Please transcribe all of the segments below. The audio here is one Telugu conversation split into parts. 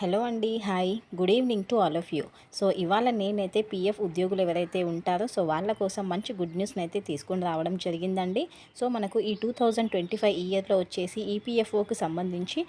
హలో అండి hi. Good evening to all of you. So ఇవాళ నేనైతే పీఎఫ్ ఉద్యోగులు ఎవరైతే ఉంటారో సో వాళ్ళ కోసం మంచి గుడ్ న్యూస్ని అయితే తీసుకొని రావడం జరిగిందండి. సో మనకు ఈ టూ థౌజండ్ ట్వంటీ ఫైవ్ ఇయర్లో వచ్చేసి ఈపీఎఫ్ఓకి సంబంధించి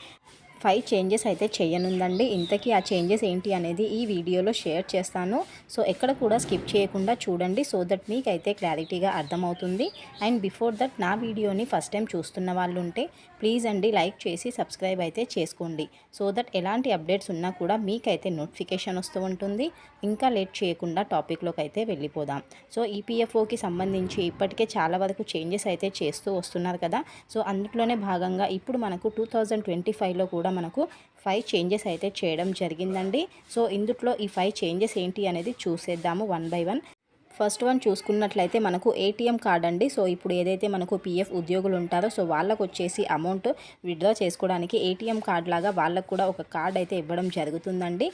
ఫైవ్ చేంజెస్ అయితే చేయనుందండి. ఇంతకీ ఆ చేంజెస్ ఏంటి అనేది ఈ వీడియోలో షేర్ చేస్తాను. సో ఎక్కడ కూడా స్కిప్ చేయకుండా చూడండి. సో దట్ మీకైతే క్లారిటీగా అర్థమవుతుంది. అండ్ బిఫోర్ దట్ నా వీడియోని ఫస్ట్ టైం చూస్తున్న వాళ్ళు ఉంటే ప్లీజ్ అండి లైక్ చేసి సబ్స్క్రైబ్ అయితే చేసుకోండి. సో దట్ ఎలాంటి అప్డేట్స్ ఉన్నా కూడా మీకైతే నోటిఫికేషన్ వస్తూ ఉంటుంది. ఇంకా లేట్ చేయకుండా టాపిక్లోకి అయితే వెళ్ళిపోదాం. సో ఈపీఎఫ్ఓకి సంబంధించి ఇప్పటికే చాలా వరకు చేంజెస్ అయితే చేస్తూ వస్తున్నారు కదా. సో అందులోనే భాగంగా ఇప్పుడు మనకు టూ థౌజండ్ ట్వంటీ ఫైవ్లో కూడా మనకు ఫైవ్ చేంజెస్ అయితే చేయడం జరిగిందండి. సో ఇందుట్లో ఈ ఫైవ్ చేంజెస్ ఏంటి అనేది చూసేద్దాము one by one first one చూసుకున్నట్లయితే మనకు ఏటీఎం కార్డ్ అండి. సో ఇప్పుడు ఏదైతే మనకు పీఎఫ్ ఉద్యోగులు ఉంటారో సో వాళ్ళకు వచ్చేసి అమౌంట్ విత్డ్రా చేసుకోవడానికి ఏటీఎం కార్డ్ లాగా వాళ్ళకు కూడా ఒక కార్డ్ అయితే ఇవ్వడం జరుగుతుందండి.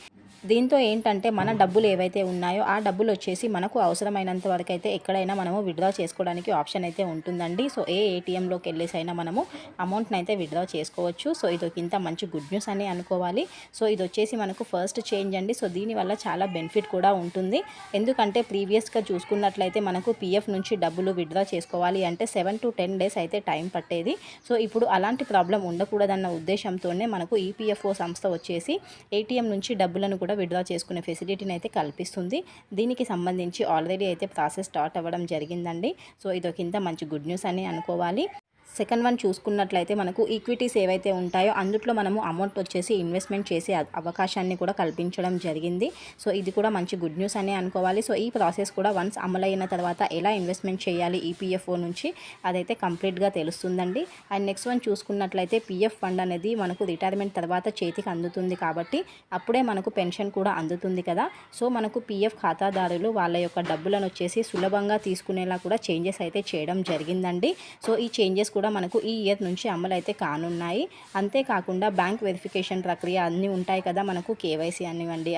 దీంతో ఏంటంటే మన డబ్బులు ఏవైతే ఉన్నాయో ఆ డబ్బులు వచ్చేసి మనకు అవసరమైనంత వరకు అయితే ఎక్కడైనా మనము విత్డ్రా చేసుకోవడానికి ఆప్షన్ అయితే ఉంటుందండి. సో ఏ ఏటీఎంలోకి వెళ్ళేసి అయినా మనము అమౌంట్ని అయితే విత్డ్రా చేసుకోవచ్చు. సో ఇది ఒక ఇంత మంచి గుడ్ న్యూస్ అని అనుకోవాలి. సో ఇది వచ్చేసి మనకు ఫస్ట్ చేంజ్ అండి. సో దీనివల్ల చాలా బెనిఫిట్ కూడా ఉంటుంది. ఎందుకంటే ప్రీవియస్గా చూసుకున్నట్లయితే మనకు పీఎఫ్ నుంచి డబ్బులు విత్డ్రా చేసుకోవాలి అంటే సెవెన్ టు టెన్ డేస్ అయితే టైం పట్టేది. సో ఇప్పుడు అలాంటి ప్రాబ్లం ఉండకూడదన్న ఉద్దేశంతోనే మనకు ఈపీఎఫ్ఓ సంస్థ వచ్చేసి ఏటీఎం నుంచి డబ్బులను కూడా విత్డ్రా చేసుకునే ఫెసిలిటీని అయితే కల్పిస్తుంది. దీనికి సంబంధించి ఆల్రెడీ అయితే ప్రాసెస్ స్టార్ట్ అవ్వడం జరిగిందండి. సో ఇది ఇంత మంచి గుడ్ న్యూస్ అని అనుకోవాలి. సెకండ్ వన్ చూసుకున్నట్లయితే మనకు ఈక్విటీస్ ఏవైతే ఉంటాయో అందుట్లో మనము అమౌంట్ వచ్చేసి ఇన్వెస్ట్మెంట్ చేసే అవకాశాన్ని కూడా కల్పించడం జరిగింది. సో ఇది కూడా మంచి గుడ్ న్యూస్ అని అనుకోవాలి. సో ఈ ప్రాసెస్ కూడా వన్స్ అమలైన తర్వాత ఎలా ఇన్వెస్ట్మెంట్ చేయాలి ఈపీఎఫ్ఓ నుంచి అదైతే కంప్లీట్గా తెలుస్తుందండి. అండ్ నెక్స్ట్ వన్ చూసుకున్నట్లయితే పీఎఫ్ ఫండ్ అనేది మనకు రిటైర్మెంట్ తర్వాత చేతికి అందుతుంది కాబట్టి అప్పుడే మనకు పెన్షన్ కూడా అందుతుంది కదా. సో మనకు పిఎఫ్ ఖాతాదారులు వాళ్ళ యొక్క డబ్బులను వచ్చేసి సులభంగా తీసుకునేలా కూడా చేంజెస్ అయితే చేయడం జరిగిందండి. సో ఈ చేంజెస్ కూడా మనకు ఈ ఇయర్ నుంచి అమలు అయితే కానున్నాయి. అంతేకాకుండా బ్యాంక్ వెరిఫికేషన్ ప్రక్రియ అన్నీ ఉంటాయి కదా మనకు KYC అనివ్వండి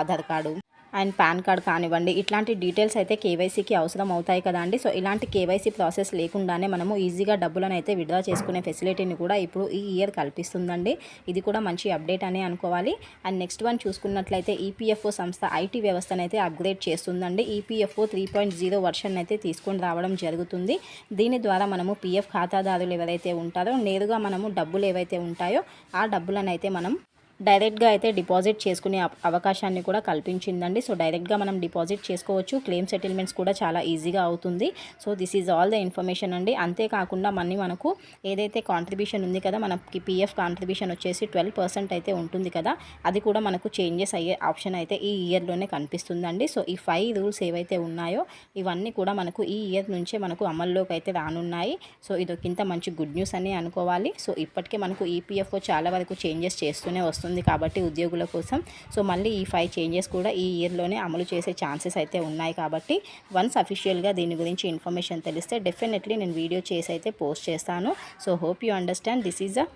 Aadhaar card. And PAN card కానివ్వండి ఇట్లాంటి డీటెయిల్స్ అయితే కేవైసీకి అవసరం అవుతాయి కదా అండి. సో ఇలాంటి కేవైసీ ప్రాసెస్ లేకుండానే మనము ఈజీగా డబ్బులను అయితే విడ్రా చేసుకునే ఫెసిలిటీని కూడా ఇప్పుడు ఈ ఇయర్ కల్పిస్తుందండి. ఇది కూడా మంచి అప్డేట్ అనే అనుకోవాలి. అండ్ నెక్స్ట్ వన్ చూసుకున్నట్లయితే ఈపీఎఫ్ఓ సంస్థ ఐటీ వ్యవస్థను అయితే అప్గ్రేడ్ చేస్తుందండి. EPFO three point zero version అయితే తీసుకొని రావడం జరుగుతుంది. దీని ద్వారా మనము పీఎఫ్ ఖాతాదారులు ఎవరైతే ఉంటారో నేరుగా మనము డబ్బులు ఏవైతే ఉంటాయో ఆ డబ్బులను అయితే మనం డైరెక్ట్గా అయితే డిపాజిట్ చేసుకునే అవకాశాన్ని కూడా కల్పించిందండి. సో డైరెక్ట్గా మనం డిపాజిట్ చేసుకోవచ్చు. క్లెయిమ్ సెటిల్మెంట్స్ కూడా చాలా ఈజీగా అవుతుంది. So this is all the information అండి. అంతేకాకుండా మనీ మనకు ఏదైతే కాంట్రిబ్యూషన్ ఉంది కదా మనకి పిఎఫ్ కాంట్రిబ్యూషన్ వచ్చేసి ట్వెల్వ్ పర్సెంట్ అయితే ఉంటుంది కదా అది కూడా మనకు చేంజెస్ అయ్యే ఆప్షన్ అయితే ఈ ఇయర్లోనే కనిపిస్తుందండి. సో ఈ ఫైవ్ రూల్స్ ఏవైతే ఉన్నాయో ఇవన్నీ కూడా మనకు ఈ ఇయర్ నుంచే మనకు అమల్లోకి అయితే రానున్నాయి. సో ఇదొకింత మంచి గుడ్ న్యూస్ అని అనుకోవాలి. సో ఇప్పటికే మనకు ఈపీఎఫ్ఓ చాలా వరకు చేంజెస్ చేస్తూనే వస్తుంది వస్తుంది కాబట్టి ఉద్యోగుల కోసం. సో మళ్ళీ ఈ ఫైవ్ చేంజెస్ కూడా ఈ ఇయర్లోనే అమలు చేసే ఛాన్సెస్ అయితే ఉన్నాయి కాబట్టి వన్స్ అఫీషియల్గా దీని గురించి ఇన్ఫర్మేషన్ తెలిస్తే డెఫినెట్లీ నేను వీడియో చేసి అయితే పోస్ట్ చేస్తాను. So hope you understand this is a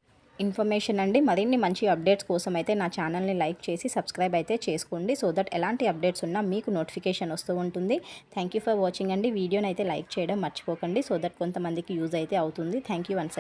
information అండి. మరిన్ని మంచి అప్డేట్స్ కోసం అయితే నా ఛానల్ని లైక్ చేసి సబ్స్క్రైబ్ అయితే చేసుకోండి. సో దట్ ఎలాంటి అప్డేట్స్ ఉన్నా మీకు నోటిఫికేషన్ వస్తూ ఉంటుంది. థ్యాంక్ ఫర్ వాచింగ్ అండి. వీడియోని అయితే లైక్ చేయడం మర్చిపోకండి. సో దట్ కొంతమందికి యూజ్ అయితే అవుతుంది. Thank you once again